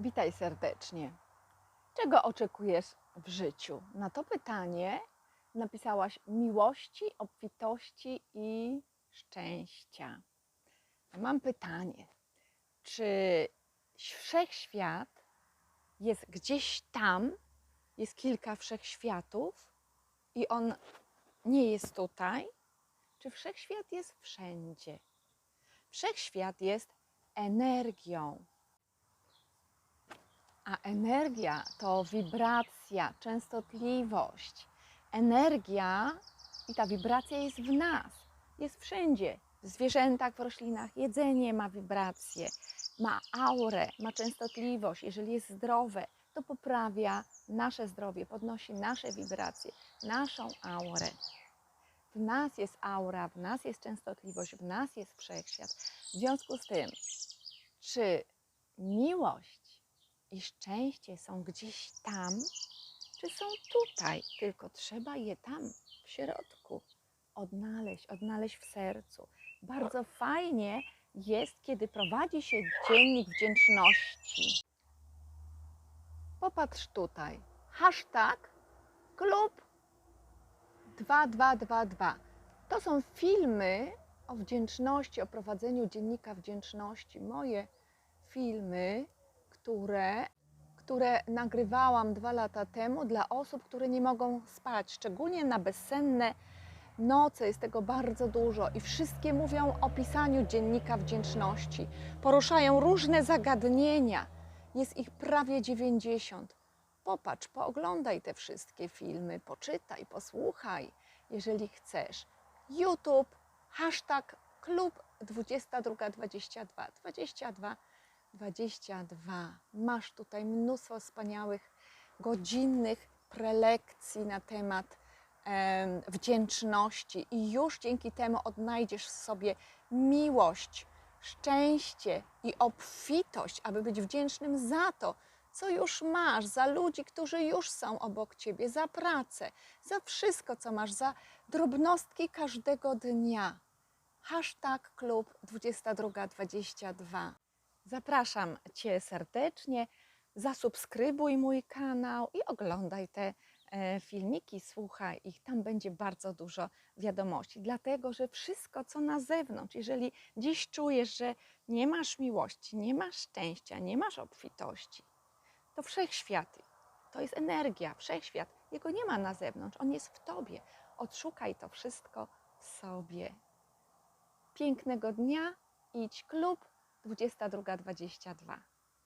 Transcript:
Witaj serdecznie. Czego oczekujesz w życiu? Na to pytanie napisałaś miłości, obfitości i szczęścia. Mam pytanie, czy wszechświat jest gdzieś tam, jest kilka wszechświatów i on nie jest tutaj? Czy wszechświat jest wszędzie? Wszechświat jest energią. A energia to wibracja, częstotliwość. Energia i ta wibracja jest w nas, jest wszędzie. W zwierzętach, w roślinach. Jedzenie ma wibrację, ma aurę, ma częstotliwość. Jeżeli jest zdrowe, to poprawia nasze zdrowie, podnosi nasze wibracje, naszą aurę. W nas jest aura, w nas jest częstotliwość, w nas jest wszechświat. W związku z tym, czy miłość i szczęście są gdzieś tam, czy są tutaj, tylko trzeba je tam, w środku, odnaleźć, odnaleźć w sercu. Bardzo fajnie jest, kiedy prowadzi się dziennik wdzięczności. Popatrz tutaj. Hashtag klub 2222. To są filmy o wdzięczności, o prowadzeniu dziennika wdzięczności. Moje filmy, które, które nagrywałam dwa lata temu dla osób, które nie mogą spać, szczególnie na bezsenne noce. Jest tego bardzo dużo i wszystkie mówią o pisaniu dziennika wdzięczności. Poruszają różne zagadnienia. Jest ich prawie 90. Popatrz, pooglądaj te wszystkie filmy, poczytaj, posłuchaj, jeżeli chcesz. YouTube, hashtag klub 2222. 22 22. Masz tutaj mnóstwo wspaniałych, godzinnych prelekcji na temat em, wdzięczności i już dzięki temu odnajdziesz w sobie miłość, szczęście i obfitość, aby być wdzięcznym za to, co już masz, za ludzi, którzy już są obok ciebie, za pracę, za wszystko, co masz, za drobnostki każdego dnia. Hashtag klub 2222. Zapraszam Cię serdecznie. Zasubskrybuj mój kanał i oglądaj te e, filmiki, słuchaj ich. Tam będzie bardzo dużo wiadomości, dlatego że wszystko, co na zewnątrz, jeżeli dziś czujesz, że nie masz miłości, nie masz szczęścia, nie masz obfitości, to wszechświat to jest energia, wszechświat. Jego nie ma na zewnątrz, on jest w tobie. Odszukaj to wszystko w sobie. Pięknego dnia, idź klub 22.22.